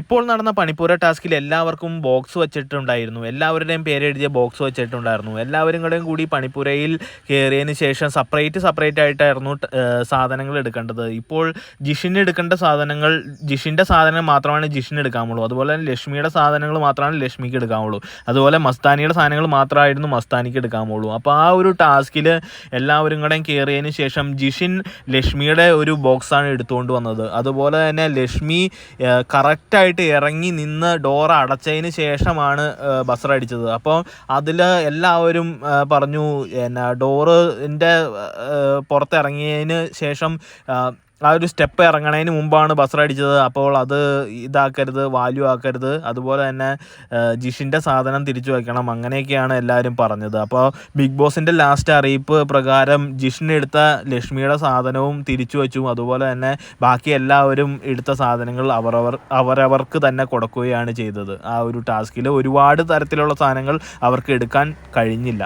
ഇപ്പോൾ നടന്ന പണിപ്പൂര ടാസ്കിൽ എല്ലാവർക്കും ബോക്സ് വെച്ചിട്ടുണ്ടായിരുന്നു. എല്ലാവരുടെയും പേരെഴുതിയ ബോക്സ് വെച്ചിട്ടുണ്ടായിരുന്നു. എല്ലാവരും കൂടെയും കൂടി പണിപ്പുരയിൽ കയറിയതിന് ശേഷം സെപ്പറേറ്റ് സെപ്പറേറ്റ് ആയിട്ടായിരുന്നു സാധനങ്ങൾ എടുക്കേണ്ടത്. ഇപ്പോൾ ജിഷിന് എടുക്കേണ്ട സാധനങ്ങൾ ജിഷിന്റെ സാധനം മാത്രമാണ് ജിഷിന് എടുക്കാമുള്ളൂ അതുപോലെ തന്നെ ലക്ഷ്മിയുടെ സാധനങ്ങൾ മാത്രമാണ് ലക്ഷ്മിക്ക് എടുക്കാമുള്ളൂ അതുപോലെ മസ്താനിയുടെ സാധനങ്ങൾ മാത്രമായിരുന്നു മസ്താനിക്ക് എടുക്കാമുള്ളൂ അപ്പോൾ ആ ഒരു ടാസ്കിൽ എല്ലാവരും കൂടെയും കയറിയതിന് ശേഷം ജിഷിൻ ലക്ഷ്മിയുടെ ഒരു ബോക്സാണ് എടുത്തുകൊണ്ട് വന്നത്. അതുപോലെ തന്നെ ലക്ഷ്മി കറക്റ്റായിട്ട് ഇറങ്ങി നിന്ന് ഡോർ അടച്ചതിന് ശേഷമാണ് ബസർ അടിച്ചത്. അപ്പോൾ അതിൽ എല്ലാവരും പറഞ്ഞു എന്നാ ഡോറിന്റെ പുറത്തിറങ്ങിയതിന് ശേഷം ആ, ഒരു സ്റ്റെപ്പ് ഇറങ്ങണതിന് മുമ്പാണ് ബസർ അടിച്ചത്. അപ്പോൾ അത് ഇതാക്കരുത് വാല്യൂ ആക്കരുത്. അതുപോലെ തന്നെ ജിഷിന്റെ സാധനം തിരിച്ചു വയ്ക്കണം അങ്ങനെയൊക്കെയാണ് എല്ലാവരും പറഞ്ഞത്. അപ്പോൾ ബിഗ് ബോസിന്റെ ലാസ്റ്റ് അറിയിപ്പ് പ്രകാരം ജിഷിനെടുത്ത ലക്ഷ്മിയുടെ സാധനവും തിരിച്ചു വച്ചു. അതുപോലെ തന്നെ ബാക്കി എല്ലാവരും എടുത്ത സാധനങ്ങൾ അവരവർ അവരവർക്ക് തന്നെ കൊടുക്കുകയാണ് ചെയ്തത്. ആ ഒരു ടാസ്കിൽ ഒരുപാട് തരത്തിലുള്ള സാധനങ്ങൾ അവർക്ക് എടുക്കാൻ കഴിഞ്ഞില്ല.